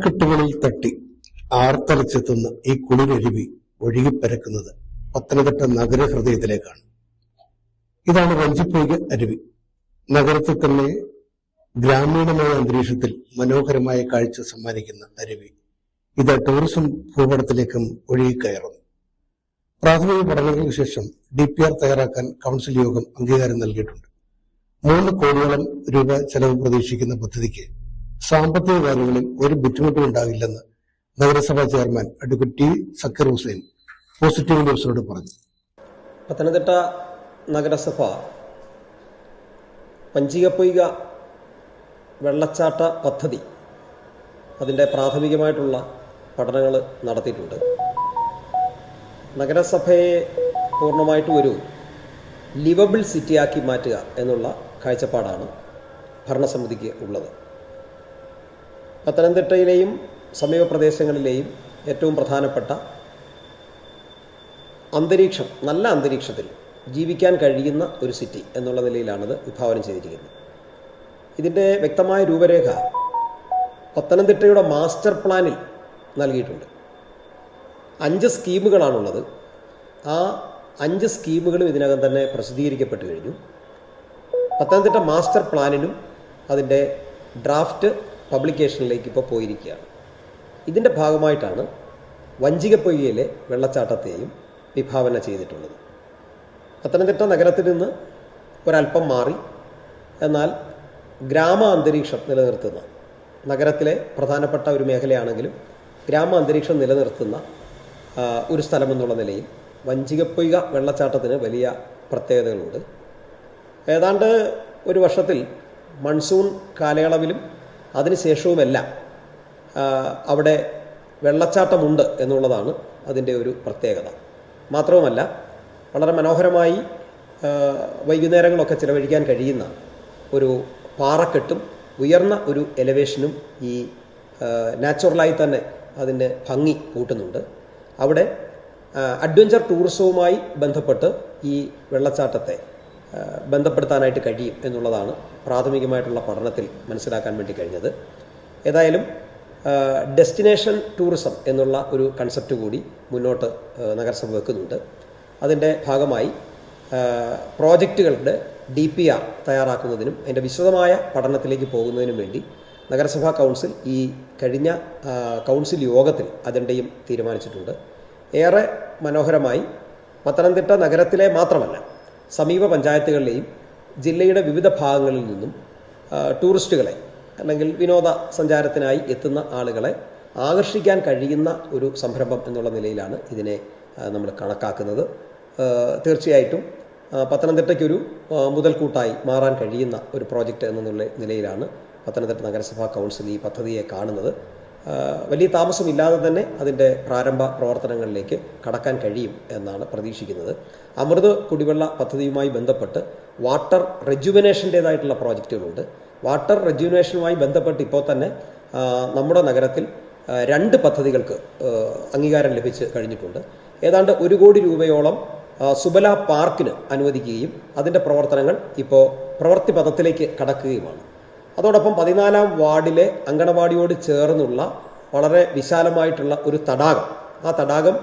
പാറക്കെട്ടുകളിൽ തട്ടി ആർത്തലച്ചെത്തുന്ന ഈ കുളിരരുവി ഒഴുകിപ്പരക്കുന്നത് പത്തനംതിട്ട നഗരഹൃദയത്തിലേക്കാണ്. ഇതാണ് വഞ്ചിപ്പൊയ്ക അരുവി. നഗരത്തിൽ തന്നെ ഗ്രാമീണമായ അന്തരീക്ഷത്തിൽ മനോഹരമായ കാഴ്ച സമ്മാനിക്കുന്ന അരുവി. ഇത് ടൂറിസം ഭൂപടത്തിലേക്കും ഒഴുകിക്കയറുന്നു. പ്രാഥമിക പഠനങ്ങൾക്ക് ശേഷം ഡി പി ആർ തയ്യാറാക്കാൻ കൗൺസിൽ യോഗം അംഗീകാരം നൽകിയിട്ടുണ്ട്. മൂന്ന് കോടിയോളം രൂപ ചെലവ് പ്രതീക്ഷിക്കുന്ന പദ്ധതിക്ക് സാമ്പത്തിക കാര്യങ്ങളിൽ ഒരു ബുദ്ധിമുട്ടും ഉണ്ടാവില്ലെന്ന് നഗരസഭാ chairman advocate T Sakkar Hussain positive ന്യൂസിനോട് പറഞ്ഞു. പത്തനംതിട്ട നഗരസഭ പഞ്ചികപ്പൊയ്ക വെള്ളച്ചാട്ട പദ്ധതി അതിന്റെ പ്രാഥമികമായിട്ടുള്ള പഠനങ്ങൾ നടത്തിയിട്ടുണ്ട്. നഗരസഭയെ പൂർണമായിട്ടും ഒരു ലിവബിൾ സിറ്റിയാക്കി മാറ്റുക എന്നുള്ള കാഴ്ചപ്പാടാണ് ഭരണസമിതിക്ക് ഉള്ളത്. പത്തനംതിട്ടയിലെയും സമീപ പ്രദേശങ്ങളിലെയും ഏറ്റവും പ്രധാനപ്പെട്ട അന്തരീക്ഷം നല്ല അന്തരീക്ഷത്തിൽ ജീവിക്കാൻ കഴിയുന്ന ഒരു സിറ്റി എന്നുള്ള നിലയിലാണത് വിഭാവനം ചെയ്തിരിക്കുന്നത്. ഇതിന്റെ വ്യക്തമായ രൂപരേഖ പത്തനംതിട്ടയുടെ മാസ്റ്റർ പ്ലാനിൽ നൽകിയിട്ടുണ്ട്. അഞ്ച് സ്കീമുകളാണുള്ളത്. ആ അഞ്ച് സ്കീമുകളും ഇതിനകം തന്നെ പ്രസിദ്ധീകരിക്കപ്പെട്ട് കഴിഞ്ഞു. പത്തനംതിട്ട മാസ്റ്റർ പ്ലാനിനും അതിന്റെ ഡ്രാഫ്റ്റ് പബ്ലിക്കേഷനിലേക്ക് ഇപ്പോൾ പോയിരിക്കുകയാണ്. ഇതിന്റെ ഭാഗമായിട്ടാണ് വഞ്ചികപ്പൊയ്യയിലെ വെള്ളച്ചാട്ടത്തെയും വിഭാവന ചെയ്തിട്ടുള്ളത്. പത്തനംതിട്ട നഗരത്തിൽ നിന്ന് ഒരല്പം മാറി എന്നാൽ ഗ്രാമ അന്തരീക്ഷം നിലനിർത്തുന്ന നഗരത്തിലെ പ്രധാനപ്പെട്ട ഒരു മേഖലയാണെങ്കിലും ഗ്രാമ അന്തരീക്ഷം നിലനിർത്തുന്ന ഒരു സ്ഥലമെന്നുള്ള നിലയിൽ വഞ്ചികപ്പൊയ്ക വെള്ളച്ചാട്ടത്തിന് വലിയ പ്രത്യേകതകളുണ്ട്. ഏതാണ്ട് ഒരു വർഷത്തിൽ മൺസൂൺ കാലയളവിലും അതിനുശേഷവുമെല്ലാം അവിടെ വെള്ളച്ചാട്ടമുണ്ട് എന്നുള്ളതാണ് അതിന്റെ ഒരു പ്രത്യേകത. മാത്രവുമല്ല വളരെ മനോഹരമായി വൈകുന്നേരങ്ങളൊക്കെ ചിലവഴിക്കാൻ കഴിയുന്ന ഒരു പാറക്കെട്ടും ഉയർന്ന ഒരു എലവേഷനും ഈ നാച്ചുറലായി തന്നെ അതിന്റെ ഭംഗി കൂട്ടുന്നുണ്ട്. അവിടെ അഡ്വഞ്ചർ ടൂറിസവുമായി ബന്ധപ്പെട്ട് ഈ വെള്ളച്ചാട്ടത്തെ ബന്ധപ്പെടുത്താനായിട്ട് കഴിയും എന്നുള്ളതാണ് പ്രാഥമികമായിട്ടുള്ള പഠനത്തിൽ മനസ്സിലാക്കാൻ വേണ്ടി കഴിഞ്ഞത്. ഏതായാലും ഡെസ്റ്റിനേഷൻ ടൂറിസം എന്നുള്ള ഒരു കൺസെപ്റ്റ് കൂടി മുന്നോട്ട് നഗരസഭ വെക്കുന്നുണ്ട്. അതിന്റെ ഭാഗമായി പ്രോജക്റ്റുകളുടെ ഡി പി ആർ തയ്യാറാക്കുന്നതിനും അതിന്റെ വിശദമായ പഠനത്തിലേക്ക് പോകുന്നതിനും വേണ്ടി നഗരസഭാ കൗൺസിൽ ഈ കഴിഞ്ഞ കൗൺസിൽ യോഗത്തിൽ അജണ്ടയും തീരുമാനിച്ചിട്ടുണ്ട്. ഏറെ മനോഹരമായി പത്തനംതിട്ട നഗരത്തിലെ മാത്രമല്ല സമീപ പഞ്ചായത്തുകളിലെയും ജില്ലയുടെ വിവിധ ഭാഗങ്ങളിൽ നിന്നും ടൂറിസ്റ്റുകളെ അല്ലെങ്കിൽ വിനോദ സഞ്ചാരത്തിനായി എത്തുന്ന ആളുകളെ ആകർഷിക്കാൻ കഴിയുന്ന ഒരു സംരംഭം എന്നുള്ള നിലയിലാണ് ഇതിനെ നമ്മൾ കണക്കാക്കുന്നത്. തീർച്ചയായിട്ടും പത്തനംതിട്ടയ്ക്കൊരു മുതൽക്കൂട്ടായി മാറാൻ കഴിയുന്ന ഒരു പ്രോജക്റ്റ് എന്നുള്ള നിലയിലാണ് പത്തനംതിട്ട നഗരസഭാ കൗൺസിൽ ഈ പദ്ധതിയെ കാണുന്നത്. വലിയ താമസമില്ലാതെ തന്നെ അതിന്റെ പ്രാരംഭ പ്രവർത്തനങ്ങളിലേക്ക് കടക്കാൻ കഴിയും എന്നാണ് പ്രതീക്ഷിക്കുന്നത്. അമൃത് കുടിവെള്ള പദ്ധതിയുമായി ബന്ധപ്പെട്ട് വാട്ടർ റെജുവനേഷന്റേതായിട്ടുള്ള പ്രോജക്റ്റുകളുണ്ട്. വാട്ടർ റെജുവനേഷനുമായി ബന്ധപ്പെട്ട് ഇപ്പോൾ തന്നെ നമ്മുടെ നഗരത്തിൽ രണ്ട് പദ്ധതികൾക്ക് അംഗീകാരം ലഭിച്ച് കഴിഞ്ഞിട്ടുണ്ട്. ഏതാണ്ട് ഒരു കോടി രൂപയോളം സുബല പാർക്കിന് അനുവദിക്കുകയും അതിന്റെ പ്രവർത്തനങ്ങൾ ഇപ്പോൾ പ്രവൃത്തി പദത്തിലേക്ക് കടക്കുകയുമാണ്. അതോടൊപ്പം പതിനാലാം വാർഡിലെ അങ്കണവാടിയോട് ചേർന്നുള്ള വളരെ വിശാലമായിട്ടുള്ള ഒരു തടാകം. ആ തടാകം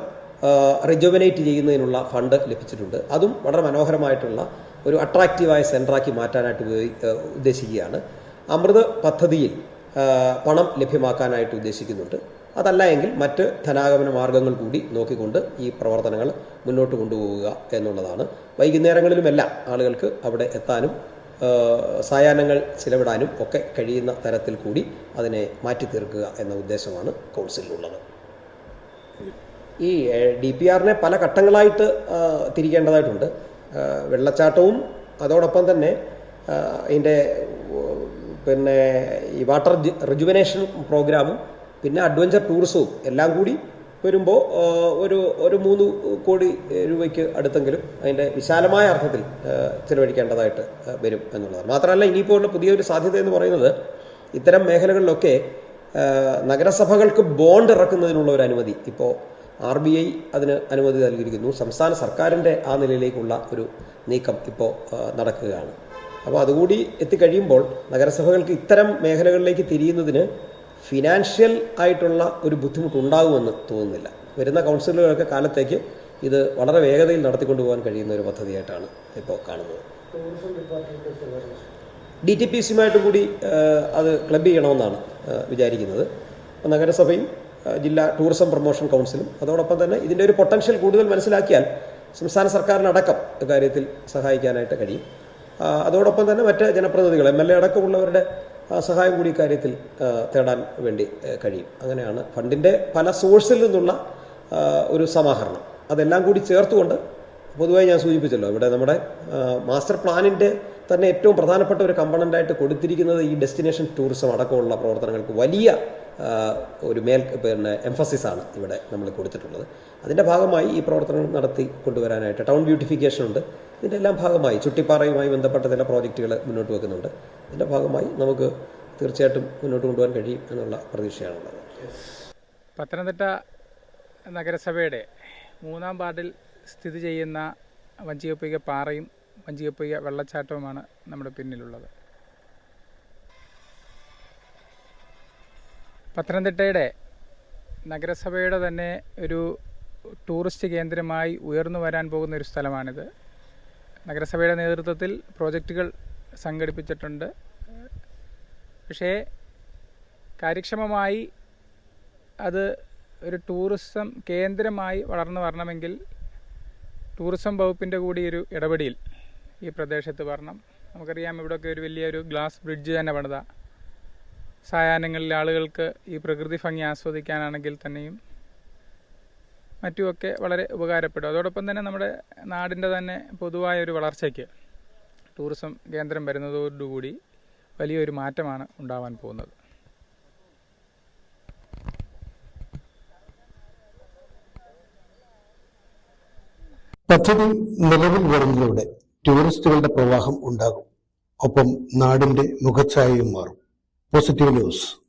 റിജുവനേറ്റ് ചെയ്യുന്നതിനുള്ള ഫണ്ട് ലഭിച്ചിട്ടുണ്ട്. അതും വളരെ മനോഹരമായിട്ടുള്ള ഒരു അട്രാക്റ്റീവായ സെന്ററാക്കി മാറ്റാനായിട്ട് ഉപയോഗി ഉദ്ദേശിക്കുകയാണ്. അമൃത് പദ്ധതിയിൽ പണം ലഭ്യമാക്കാനായിട്ട് ഉദ്ദേശിക്കുന്നുണ്ട്. അതല്ല എങ്കിൽ മറ്റ് ധനാഗമന മാർഗങ്ങൾ കൂടി നോക്കിക്കൊണ്ട് ഈ പ്രവർത്തനങ്ങൾ മുന്നോട്ട് കൊണ്ടുപോവുക എന്നുള്ളതാണ്. വൈകുന്നേരങ്ങളിലുമെല്ലാം ആളുകൾക്ക് അവിടെ എത്താനും സായാഹ്നങ്ങൾ ചിലവിടാനും ഒക്കെ കഴിയുന്ന തരത്തിൽ കൂടി അതിനെ മാറ്റി തീർക്കുക എന്ന ഉദ്ദേശമാണ് കൗൺസിലിനുള്ളത് ഈ ഡി പി ആറിനെ പല ഘട്ടങ്ങളായിട്ട് തിരിക്കേണ്ടതായിട്ടുണ്ട്. വെള്ളച്ചാട്ടവും അതോടൊപ്പം തന്നെ അതിന്റെ പിന്നെ ഈ വാട്ടർ റിജുവനേഷൻ പ്രോഗ്രാമും പിന്നെ അഡ്വഞ്ചർ ടൂറിസവും എല്ലാം കൂടി വരുമ്പോൾ ഒരു ഒരു മൂന്ന് കോടി രൂപയ്ക്ക് അടുത്തെങ്കിലും അതിന്റെ വിശാലമായ അർത്ഥത്തിൽ ചിലവഴിക്കേണ്ടതായിട്ട് വരും എന്നുള്ളതാണ്. മാത്രമല്ല ഇനിയിപ്പോൾ ഉള്ള പുതിയൊരു സാധ്യത എന്ന് പറയുന്നത് ഇത്തരം മേഖലകളിലൊക്കെ നഗരസഭകൾക്ക് ബോണ്ട് ഇറക്കുന്നതിനുള്ള ഒരു അനുമതി. ഇപ്പോൾ ആർ ബി ഐ അതിന് അനുമതി നൽകിയിരിക്കുന്നു. സംസ്ഥാന സർക്കാരിന്റെ ആ നിലയിലേക്കുള്ള ഒരു നീക്കം ഇപ്പോൾ നടക്കുകയാണ്. അപ്പോൾ അതുകൂടി എത്തിക്കഴിയുമ്പോൾ നഗരസഭകൾക്ക് ഇത്തരം മേഖലകളിലേക്ക് തിരിയുന്നതിന് ഫിനാൻഷ്യൽ ആയിട്ടുള്ള ഒരു ബുദ്ധിമുട്ടുണ്ടാകുമെന്ന് തോന്നുന്നില്ല. വരുന്ന കൗൺസിലുകളൊക്കെ കാലത്തേക്ക് ഇത് വളരെ വേഗതയിൽ നടത്തിക്കൊണ്ടു പോകാൻ കഴിയുന്ന ഒരു പദ്ധതിയായിട്ടാണ് ഇപ്പോൾ കാണുന്നത്. ഡി ടി പി സിയുമായിട്ട് കൂടി അത് ക്ലബ് ചെയ്യണമെന്നാണ് വിചാരിക്കുന്നത്. നഗരസഭയും ജില്ലാ ടൂറിസം പ്രൊമോഷൻ കൗൺസിലും അതോടൊപ്പം തന്നെ ഇതിന്റെ ഒരു പൊട്ടൻഷ്യൽ കൂടുതൽ മനസ്സിലാക്കിയാൽ സംസ്ഥാന സർക്കാരിനടക്കം കാര്യത്തിൽ സഹായിക്കാനായിട്ട് കഴിയും. അതോടൊപ്പം തന്നെ മറ്റ് ജനപ്രതിനിധികൾ എം എൽ എ അടക്കമുള്ളവരുടെ സഹായം കൂടി കാര്യത്തിൽ തേടാൻ വേണ്ടി കഴിയും. അങ്ങനെയാണ് ഫണ്ടിന്റെ പല സോഴ്സിൽ നിന്നുള്ള ഒരു സമാഹരണം. അതെല്ലാം കൂടി ചേർത്തുകൊണ്ട് പൊതുവായി ഞാൻ സൂചിപ്പിച്ചല്ലോ ഇവിടെ നമ്മുടെ മാസ്റ്റർ പ്ലാനിന്റെ തന്നെ ഏറ്റവും പ്രധാനപ്പെട്ട ഒരു കമ്പണന്റായിട്ട് കൊടുത്തിരിക്കുന്നത് ഈ ഡെസ്റ്റിനേഷൻ ടൂറിസം അടക്കമുള്ള പ്രവർത്തനങ്ങൾക്ക് വലിയ ഒരു മേൽ പിന്നെ എംഫസിസ് ആണ് ഇവിടെ നമ്മൾ കൊടുത്തിട്ടുള്ളത്. അതിന്റെ ഭാഗമായി ഈ പ്രവർത്തനങ്ങൾ നടത്തി കൊണ്ടുവരാനായിട്ട് ടൗൺ ബ്യൂട്ടിഫിക്കേഷൻ ഉണ്ട് ഇതിന്റെ എല്ലാം ഭാഗമായി ചുട്ടിപ്പാറയുമായി ബന്ധപ്പെട്ട ചില പ്രോജക്റ്റുകൾ മുന്നോട്ട് വെക്കുന്നുണ്ട്. ഇതിന്റെ ഭാഗമായി നമുക്ക് തീർച്ചയായിട്ടും മുന്നോട്ട് കൊണ്ടുപോകാൻ കഴിയും എന്നുള്ള പ്രതീക്ഷയാണുള്ളത്. പത്തനംതിട്ട നഗരസഭയുടെ മൂന്നാം വാർഡിൽ സ്ഥിതി ചെയ്യുന്ന വഞ്ചികപ്പൊയ്ക പാറയും വഞ്ചികപ്പൊയ്ക വെള്ളച്ചാട്ടവുമാണ് നമ്മുടെ പിന്നിലുള്ളത്. പത്തനംതിട്ടയുടെ നഗരസഭയുടെ തന്നെ ഒരു ടൂറിസ്റ്റ് കേന്ദ്രമായി ഉയർന്നു വരാൻ പോകുന്ന ഒരു സ്ഥലമാണിത്. നഗരസഭയുടെ നേതൃത്വത്തിൽ പ്രോജക്റ്റുകൾ സംഘടിപ്പിച്ചിട്ടുണ്ട്. പക്ഷേ കാര്യക്ഷമമായി അത് ഒരു ടൂറിസം കേന്ദ്രമായി വളർന്നു വരണമെങ്കിൽ ടൂറിസം വകുപ്പിന്റെ കൂടി ഒരു ഇടപെടിയിൽ ഈ പ്രദേശത്ത് വരണം. നമുക്കറിയാം ഇവിടെയൊക്കെ ഒരു വലിയൊരു ഗ്ലാസ് ബ്രിഡ്ജ് തന്നെ പണിത. സായാഹ്നങ്ങളിൽ ആളുകൾക്ക് ഈ പ്രകൃതി ഭംഗി ആസ്വദിക്കാനാണെങ്കിൽ തന്നെയും മറ്റുമൊക്കെ വളരെ ഉപകാരപ്പെടും. അതോടൊപ്പം തന്നെ നമ്മുടെ നാടിന്റെ തന്നെ പൊതുവായ ഒരു വളർച്ചയ്ക്ക് ടൂറിസം കേന്ദ്രം വരുന്നതോടുകൂടി വലിയൊരു മാറ്റമാണ് ഉണ്ടാവാൻ പോകുന്നത്. പദ്ധതി നിലവിൽ വരുന്നതോടെ ടൂറിസ്റ്റുകളുടെ പ്രവാഹം ഉണ്ടാകും. ഒപ്പം നാടിന്റെ മുഖച്ഛായയും മാറും. Positive news.